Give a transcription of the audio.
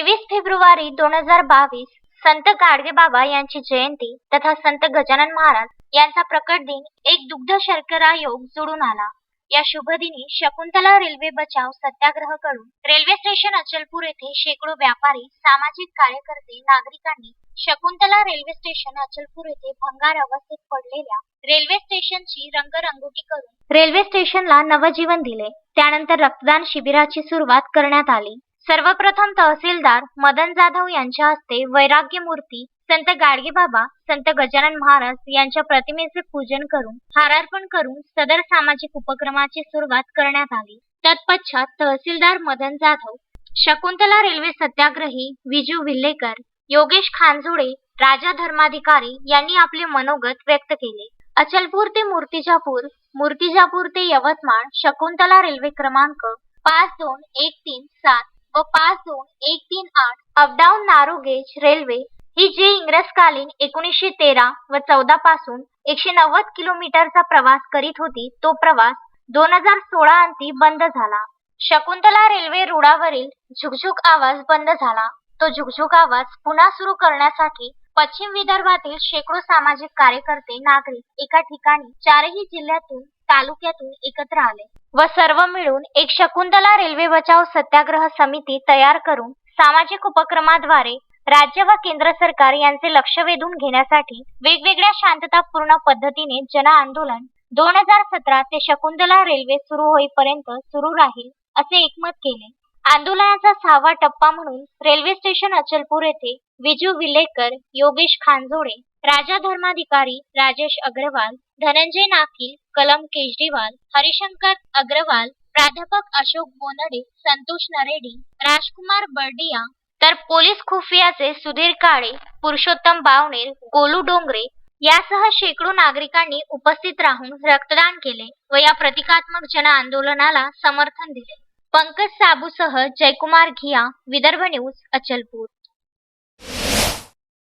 तेवीस फेब्रुवारी दोन हजार बावीस संत गाडगे बाबा यांची जयंती तथा संत गजानन महाराज यांचा प्रकट दिन एक दुग्ध शर्करा योग जुळून आला. या शुभदिनी शकुंतला रेल्वे बचाव सत्याग्रहकडून रेल्वे स्टेशन अचलपूर येथे शेकडो व्यापारी सामाजिक कार्यकर्ते नागरिकांनी शकुंतला रेल्वे स्टेशन अचलपूर येथे भंगार अवस्थेत पडलेल्या रेल्वे स्टेशनची रंगरंगोटी करून रेल्वे स्टेशनला नवजीवन दिले. त्यानंतर रक्तदान शिबिराची सुरुवात करण्यात आली. सर्वप्रथम तहसीलदार मदन जाधव यांच्या हस्ते वैराग्य मूर्ती संत गाडगेबाबा संत गजानन महाराज यांच्या प्रतिमेचे पूजन करून हारार्पण करून सदर सामाजिक उपक्रमाची सुरुवात करण्यात आली. तत्पश्चात तहसीलदार मदन जाधव शकुंतला रेल्वे सत्याग्रही विजू विल्लेकर योगेश खानजोडे राजा धर्माधिकारी यांनी आपले मनोगत व्यक्त केले. अचलपूर ते मूर्तिजापूर मूर्तिजापूर ते यवतमाळ शकुंतला रेल्वे क्रमांक पाच दोन एक तीन सात व पाच दोन एक तीन आठ up down narrow gauge railway ही जी इंग्रजकालीन एकोणीसशे तेरा व चौदा पासून एकशे नव्वद किलोमीटरचा प्रवास करीत होती तो प्रवास दोन हजार सोळा अंती बंद झाला. शकुंतला रेल्वे रुळावरील झुकझुक आवाज बंद झाला. तो झुकझुक आवाज पुन्हा सुरू करण्यासाठी पश्चिम विदर्भातील शेकडो सामाजिक कार्यकर्ते नागरिक एका ठिकाणी चारही जिल्ह्यातून तालुक्यातून एकत्र आले व सर्व मिळून एक शकुंतला रेल्वे बचाव सत्याग्रह समिती तयार करून सामाजिक उपक्रमाद्वारे राज्य व केंद्र सरकार यांचे लक्ष वेधून घेण्यासाठी वेगवेगळ्या शांततापूर्ण पद्धतीने जन आंदोलन दोन हजार सतरा ते शकुंतला रेल्वे सुरू होईपर्यंत सुरू राहील असे एकमत केले. आंदोलनाचा सहावा टप्पा म्हणून रेल्वे स्टेशन अचलपूर येथे विजू विलेकर योगेश खानजोडे राजा धर्माधिकारी राजेश अग्रवाल धनंजय नाकील कलम केजरीवाल हरिशंकर अग्रवाल प्राध्यापक अशोक बोनडे संतोष नरेडी राजकुमार बर्डिया तर पोलीस खुफियाचे सुधीर काळे पुरुषोत्तम बावनेर गोलू डोंगरे यासह शेकडो नागरिकांनी उपस्थित राहून रक्तदान केले व या प्रतिकात्मक जन आंदोलनाला समर्थन दिले. पंकज साबूसह जयकुमार घिया विदर्भ न्यूज अचलपूर.